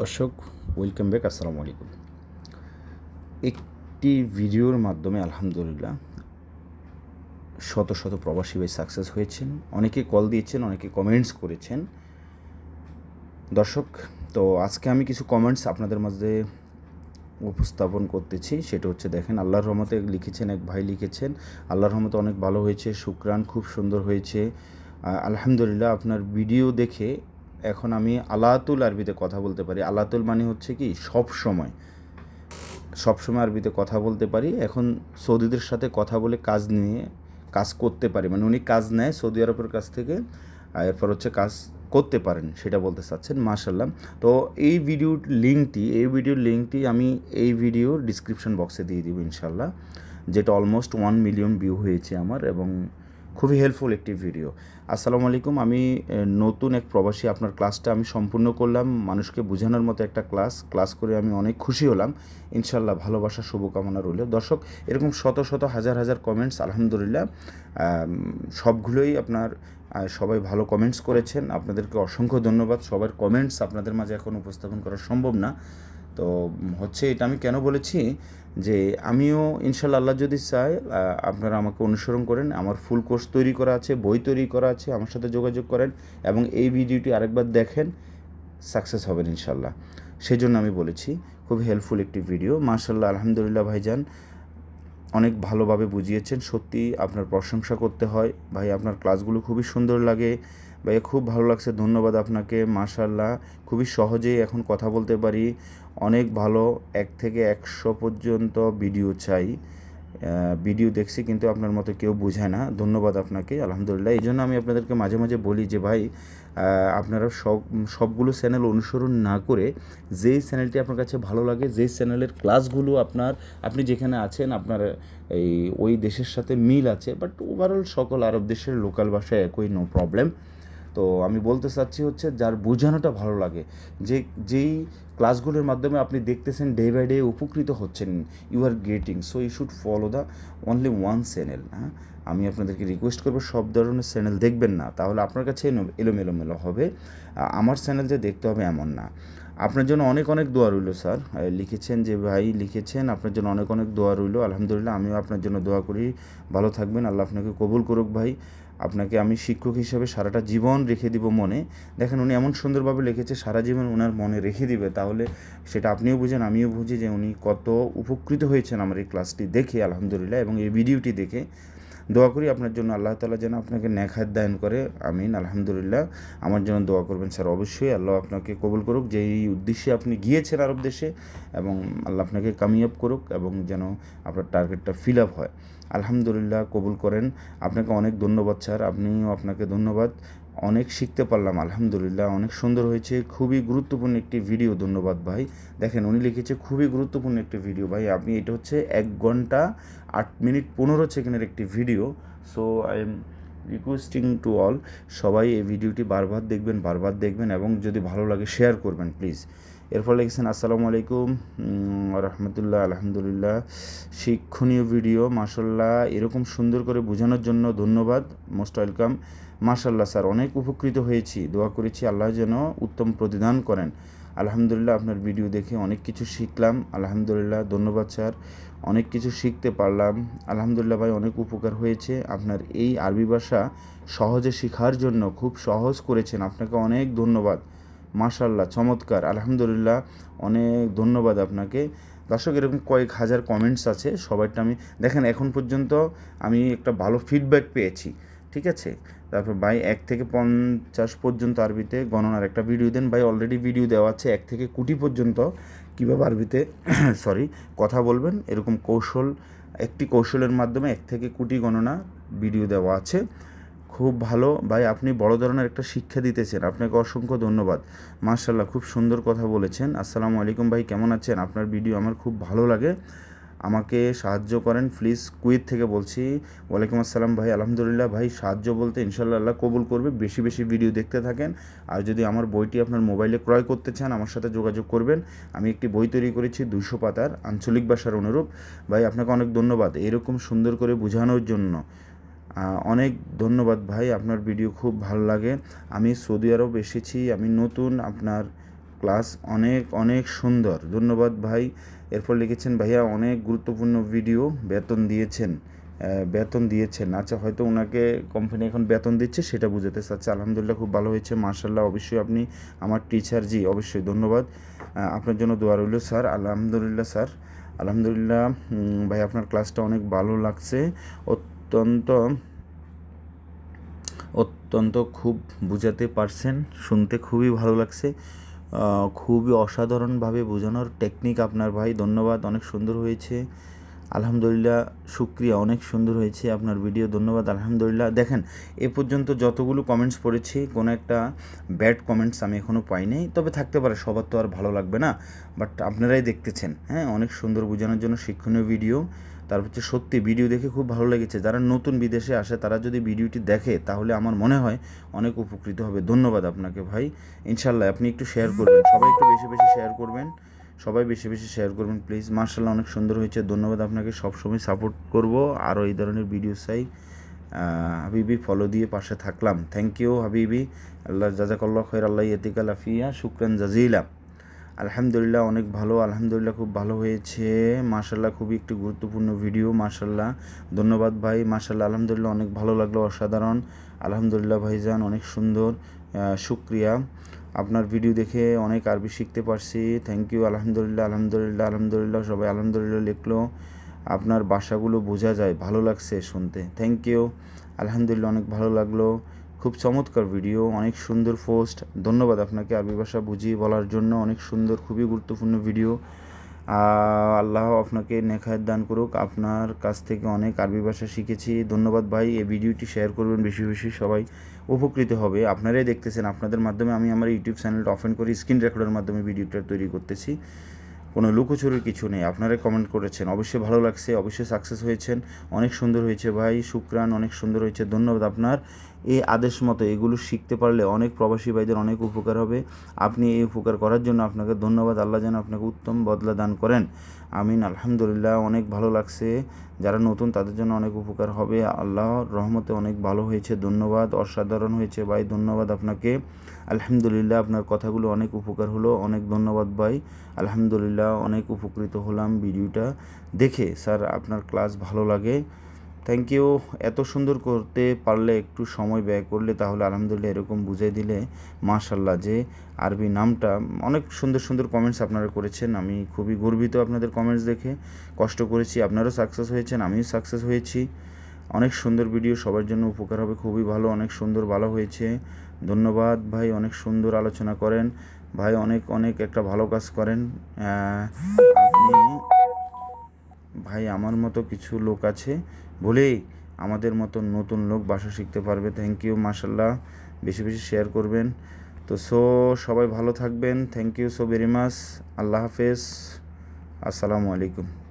দর্শক welcome back আসসালামু আলাইকুম। একটি ভিডিওর মাধ্যমে আলহামদুলিল্লাহ শত শত প্রবাসী ভাই সাকসেস হয়েছেন। অনেকে কল দিয়েছেন, অনেকে কমেন্টস করেছেন। দর্শক, তো আজকে আমি কিছু কমেন্টস আপনাদের মাঝে উপস্থাপন করতেছি। সেটা হচ্ছে দেখেন, আল্লাহর রহমতে লিখেছেন, এক ভাই লিখেছেন, আল্লাহর রহমতে অনেক ভালো হয়েছে, শুক্রান খুব সুন্দর হয়েছে। আলহামদুলিল্লাহ, আপনার ভিডিও দেখে এখন আমি আলাতুল আরবিতে কথা বলতে পারি। আলাতুল মানে হচ্ছে কি, সব সময়। সব সময় আরবিতে কথা বলতে পারি। এখন সৌদিদের সাথে কথা বলে কাজ নিয়ে কাজ করতে পারি। মানে উনি কাজ নেয় সৌদি আরবের কাছ থেকে এরপর হচ্ছে কাজ করতে পারেন, সেটা বলতে চাচ্ছেন মাশাল্লাহ তো এই ভিডিওর লিঙ্কটি, এই ভিডিওর লিঙ্কটি আমি এই ভিডিওর ডিসক্রিপশন বক্সে দিয়ে দিব ইনশাল্লাহ যেটা অলমোস্ট ওয়ান মিলিয়ন ভিউ হয়েছে আমার এবং খুবই হেল্পফুল একটি ভিডিও আসসালামু আলাইকুম, আমি নতুন এক প্রবাসী, আপনার ক্লাসটা আমি সম্পূর্ণ করলাম, মানুষকে বোঝানোর মতো একটা ক্লাস ক্লাস করে আমি অনেক খুশি হলাম। ইনশাল্লাহ ভালোবাসা, শুভকামনা রইল। দর্শক, এরকম শত শত, হাজার হাজার কমেন্টস আলহামদুলিল্লাহ সবগুলোই আপনার সবাই ভালো কমেন্টস করেছেন। আপনাদেরকে অসংখ্য ধন্যবাদ। সবার কমেন্টস আপনাদের মাঝে এখন উপস্থাপন করা সম্ভব না। তো হচ্ছে এটা আমি কেন বলেছি? যে আমিও ইনশাল্লাহ আল্লাহ যদি চাই আপনারা আমাকে অনুসরণ করেন, আমার ফুল কোর্স তৈরি করা আছে, বই তৈরি করা আছে, আমার সাথে যোগাযোগ করেন এবং এই ভিডিওটি আরেকবার দেখেন সাকসেস হবেন ইনশাল্লাহ। সেই জন্য আমি বলেছি খুব হেল্পফুল একটি ভিডিও মার্শাল্লাহ আলহামদুলিল্লাহ ভাইজান, অনেক ভালোভাবে বুঝিয়েছেন। সত্যি আপনার প্রশংসা করতে হয়। ভাই, আপনার ক্লাসগুলো খুবই সুন্দর লাগে। ভাইয়া, খুব ভালো লাগছে। ধন্যবাদ আপনাকে। মাশাল্লাহ খুবই সহজেই এখন কথা বলতে পারি। অনেক ভালো, এক থেকে একশো পর্যন্ত ভিডিও চাই। ভিডিও দেখছি কিন্তু আপনার মতো কেউ বোঝায় না। ধন্যবাদ আপনাকে, আলহামদুলিল্লাহ। এই জন্য আমি আপনাদেরকে মাঝে মাঝে বলি যে, ভাই আপনারা সব, সবগুলো চ্যানেল অনুসরণ না করে যেই চ্যানেলটি আপনার কাছে ভালো লাগে, যেই চ্যানেলের ক্লাসগুলো আপনার, আপনি যেখানে আছেন, আপনার এই, ওই দেশের সাথে মিল আছে, বাট ওভারঅল সকল আরব দেশের লোকাল ভাষায় একই নো প্রবলেম তো আমি বলতে চাচ্ছি হচ্ছে যার বোঝানোটা ভালো লাগে, যে যেই ক্লাসগুলোর মাধ্যমে আপনি দেখতেছেন ডে বাই ডে উপকৃত হচ্ছেন you are getting so you should follow the only one channel হ্যাঁ? আমি আপনাদেরকে রিকোয়েস্ট করব সব ধরনের চ্যানেল দেখবেন না, তাহলে আপনার কাছে এলোমেলোমেলো হবে আমার চ্যানেল যে দেখতে হবে এমন না। আপনার জন্য অনেক অনেক দোয়া রইল, স্যার। লিখেছেন যে ভাই, লিখেছেন, আপনার জন্য অনেক অনেক দোয়া রইল। আলহামদুলিল্লাহ, আমিও আপনার জন্য দোয়া করি। ভালো থাকবেন, আল্লাহ আপনাকে কবুল করুক ভাই। আপনাকে আমি শিক্ষক হিসেবে সারাটা জীবন রেখে দিব মনে। দেখেন, উনি এমন সুন্দরভাবে লিখেছে, সারা জীবন ওনার মনে রেখে দিবে। তাহলে সেটা আপনিও বুঝেন, আমিও বুঝি যে উনি কত উপকৃত হয়েছেন আমার এই ক্লাসটি দেখে, আলহামদুলিল্লাহ, এবং এই ভিডিওটি দেখে। দোয়া করি আপনার জন্য আল্লাহ তালা যেন আপনাকে ন্যাখাত দায়ন করে, আমিন, আলহামদুলিল্লাহ। আমার জন্য দোয়া করবেন স্যার, অবশ্যই আল্লাহ আপনাকে কবুল করুক যে এই উদ্দেশ্যে আপনি গিয়েছেন আরব দেশে, এবং আল্লাহ আপনাকে কামিয়াব করুক এবং যেন আপনার টার্গেটটা ফিল আপ হয়। আলহামদুলিল্লাহ, কবুল করেন। আপনাকে অনেক ধন্যবাদ স্যার, আপনিও আপনাকে ধন্যবাদ। অনেক শিখতে পারলাম, আলহামদুলিল্লাহ। অনেক সুন্দর হয়েছে। খুবই গুরুত্বপূর্ণ একটি ভিডিও, ধন্যবাদ ভাই। দেখেন, উনি লিখেছে, খুবই গুরুত্বপূর্ণ একটি ভিডিও ভাই। আপনি, এটা হচ্ছে এক ঘণ্টা আট মিনিট পনেরো সেকেন্ডের একটি video. So I am requesting to all সবাই এই ভিডিওটি বারবার দেখবেন বারবার দেখবেন এবং যদি ভালো লাগে শেয়ার করবেন প্লিজ এরপর লিখেছেন, আসসালামু আলাইকুম রহমতুল্লাহ, আলহামদুলিল্লাহ। শিক্ষণীয় ভিডিও মাসাল্লাহ এরকম সুন্দর করে বোঝানোর জন্য ধন্যবাদ, মোস্ট ওয়েলকাম। মাশাল্লাহ স্যার, অনেক উপকৃত হয়েছি। দোয়া করেছি আল্লাহ যেন উত্তম প্রতিদান করেন। আলহামদুলিল্লাহ, আপনার ভিডিও দেখে অনেক কিছু শিখলাম। আলহামদুলিল্লাহ, ধন্যবাদ, স্যার। অনেক কিছু শিখতে পারলাম। আলহামদুলিল্লাহ, ভাই, অনেক উপকার হয়েছে। আপনার এই আরবি ভাষা সহজে শেখার জন্য খুব সহজ করেছেন। আপনাকে অনেক ধন্যবাদ। মাশাল্লাহ চমৎকার। আলহামদুলিল্লাহ, অনেক ধন্যবাদ আপনাকে। দর্শক, এরকম কয়েক হাজার কমেন্টস আছে, সবাইটা আমি, দেখেন এখন পর্যন্ত আমি একটা ভালো ফিডব্যাক পেয়েছি, ঠিক আছে? তারপর ভাই, এক থেকে পঞ্চাশ পর্যন্ত আরবিতে গণনার একটা ভিডিও দেন। ভাই অলরেডি ভিডিও দেওয়া আছে এক থেকে কোটি পর্যন্ত। কীভাবে আরবিতে সরি কথা বলবেন? এরকম কৌশল, একটি কৌশলের মাধ্যমে এক থেকে কোটি গণনা ভিডিও দেওয়া আছে। খুব ভালো। ভাই, আপনি বড় ধরনের একটা শিক্ষা দিতেছেন। আপনাকে অসংখ্য ধন্যবাদ। মার্শাল্লাহ খুব সুন্দর কথা বলেছেন। আসসালামু আলাইকুম ভাই, কেমন আছেন? আপনার ভিডিও আমার খুব ভালো লাগে। আমাকে সাহায্য করেন প্লিজ কুয়েত থেকে বলছি। ওয়ালাইকুম আসসালাম ভাই, আলহামদুলিল্লাহ। ভাই, সাহায্য বলতে ইনশাল্লাহ আল্লাহ কবুল করবে। বেশি বেশি ভিডিও দেখতে থাকেন। আর যদি আমার বইটি আপনার মোবাইলে ক্রয় করতে চান, আমার সাথে যোগাযোগ করবেন। আমি একটি বই তৈরি করেছি, দুশো পাতার, আঞ্চলিক ভাষার অনুরূপ। ভাই, আপনাকে অনেক ধন্যবাদ। এরকম সুন্দর করে বোঝানোর জন্য। অনেক ধন্যবাদ ভাই, আপনার ভিডিও খুব ভালো লাগে। আমি সৌদি আরব এসেছি, আমি নতুন, আপনার ক্লাস অনেক অনেক সুন্দর। ধন্যবাদ ভাই। এরপর লিখেছেন, ভাইয়া, অনেক গুরুত্বপূর্ণ ভিডিও বেতন দিয়েছেন। বেতন দিয়েছেন। আচ্ছা হয়তো ওনাকে কোম্পানি এখন বেতন দিচ্ছে, সেটা বুঝাতে চাচ্ছে। আলহামদুলিল্লাহ, খুব ভালো হয়েছে মার্শাল্লাহ অবশ্যই আপনি আমার টিচার জি, অবশ্যই, ধন্যবাদ। আপনার জন্য দোয়া রইল, স্যার। আলহামদুলিল্লাহ স্যার। আলহামদুলিল্লাহ ভাই, আপনার ক্লাসটা অনেক ভালো লাগছে। অত্যন্ত অত্যন্ত খুব বুঝাতে পারছেন, শুনতে খুবই ভালো লাগছে। খুবই অসাধারণভাবে বোঝানোর টেকনিক আপনার ভাই, ধন্যবাদ, অনেক সুন্দর হয়েছে। আলহামদুলিল্লাহ, শুক্রিয়া, অনেক সুন্দর হয়েছে আপনার ভিডিও ধন্যবাদ, আলহামদুলিল্লাহ। দেখেন, এ পর্যন্ত যতগুলো কমেন্টস পড়েছি, কোনো একটা ব্যাড কমেন্টস আমি এখনও পাইনি তবে থাকতে পারে, সবার তো আর ভালো লাগবে না বাট আপনারাই দেখতেছেন হ্যাঁ অনেক সুন্দর বোঝানোর জন্য শিক্ষণীয় ভিডিও তারপর হচ্ছে সত্যি ভিডিও দেখে খুব ভালো লেগেছে। যারা নতুন বিদেশে আসে, তারা যদি ভিডিওটি দেখে, তাহলে আমার মনে হয় অনেক উপকৃত হবে। ধন্যবাদ আপনাকে ভাই। ইনশাল্লাহ আপনি একটু শেয়ার করবেন। সবাই একটু বেশি বেশি শেয়ার করবেন। সবাই বেশি বেশি শেয়ার করবেন প্লিজ মার্শাল্লাহ অনেক সুন্দর হয়েছে। ধন্যবাদ আপনাকে। সবসময় সাপোর্ট করব। আরও এই ধরনের ভিডিও চাই। হাবিবি ফলো দিয়ে পাশে থাকলাম। থ্যাংক ইউ হাবিবি। আল্লাহ, জাজাকাল্লাহ খৈর আল্লাহ, ইয়তিকাল আফিয়া, শুক্রান জাজিলা। আলহামদুলিল্লাহ অনেক ভালো, আলহামদুলিল্লাহ খুব ভালো হয়েছে। মাশাল্লাহ খুবই একটি গুরুত্বপূর্ণ ভিডিও মাশাল্লাহ ধন্যবাদ ভাই মাশাল্লাহ আলহামদুলিল্লাহ অনেক ভালো লাগল, অসাধারণ। আলহামদুলিল্লাহ ভাইজান, অনেক সুন্দর শুক্রিয়া। আপনার ভিডিও দেখে অনেক আরবি শিখতে পারছি। থ্যাংক ইউ আলহামদুলিল্লাহ আলহামদুলিল্লাহ আলহামদুলিল্লাহ, সবাই আলহামদুলিল্লাহ লিখলো। আপনার ভাষাগুলো বোঝা যায়, ভালো লাগছে শুনতে। থ্যাংক ইউ আলহামদুলিল্লাহ অনেক ভালো লাগল। খুব চমৎকার ভিডিও অনেক সুন্দর পোস্ট ধন্যবাদ আপনাকে আরবি ভাষা বুঝিয়ে বলার জন্য। অনেক সুন্দর, খুবই গুরুত্বপূর্ণ ভিডিও আল্লাহ আপনাকে নেখায়ত দান করুক। আপনার কাছ থেকে অনেক আরবি ভাষা শিখেছি। ধন্যবাদ ভাই, এই ভিডিওটি শেয়ার করবেন বেশি বেশি সবাই উপকৃত হবে। আপনারাই দেখতেছেন, আপনাদের মাধ্যমে আমি আমার ইউটিউব চ্যানেলটা অফেন করে স্ক্রিন রেকর্ডের মাধ্যমে ভিডিওটা তৈরি করতেছি। কোনো লুকোচুরির কিছু নেই। আপনারাই কমেন্ট করেছেন। অবশ্যই ভালো লাগছে, অবশ্যই সাকসেস হয়েছেন। অনেক সুন্দর হয়েছে ভাই, শুক্রান, অনেক সুন্দর হয়েছে। ধন্যবাদ আপনার। এই আদেশ মতো এগুলো শিখতে পারলে অনেক প্রবাসী ভাইদের অনেক উপকার হবে। আপনি এই উপকার করার জন্য আপনাকে ধন্যবাদ। আল্লাহ যেন আপনাকে উত্তম বদলা দান করেন। আমিন। আলহামদুলিল্লাহ, অনেক ভালো লাগছে। যারা নতুন, তাদের জন্য অনেক উপকার হবে। আল্লাহর রহমতে অনেক ভালো হয়েছে। ধন্যবাদ। অসাধারণ হয়েছে। ভাই, ধন্যবাদ আপনাকে। আলহামদুলিল্লাহ, আপনার কথাগুলো অনেক উপকার হলো। অনেক ধন্যবাদ ভাই। আলহামদুলিল্লাহ, অনেক উপকৃত হলাম ভিডিওটা দেখে। স্যার, আপনার ক্লাস ভালো লাগে। থ্যাংক ইউ এত সুন্দর করতে পারলে একটু সময় ব্যয় করলে তাহলে আলহামদুলিল্লাহ এরকম বুঝিয়ে দিলে মাশাল্লাহ যে আরবি নামটা, অনেক সুন্দর সুন্দর কমেন্টস আপনারা করেছেন। আমি খুবই গর্বিত আপনাদের কমেন্টস দেখে। কষ্ট করেছি, আপনারাও সাকসেস হয়েছেন, আমিও সাকসেস হয়েছি। অনেক সুন্দর ভিডিও সবার জন্য উপকার হবে, খুবই ভালো, অনেক সুন্দর, ভালো হয়েছে। ধন্যবাদ ভাই, অনেক সুন্দর আলোচনা করেন। ভাই, অনেক অনেক একটা ভালো কাজ করেন। আপনি ভাই, আমার মতো কিছু লোক আছে, বলেই আমাদের মতো নতুন লোক বাসা শিখতে পারবে। থ্যাংক ইউ মাসাল্লাহ বেশি বেশি শেয়ার করবেন। তো সো সবাই ভালো থাকবেন। Thank you so very much আল্লাহ হাফেজ। আসসালামু আলাইকুম।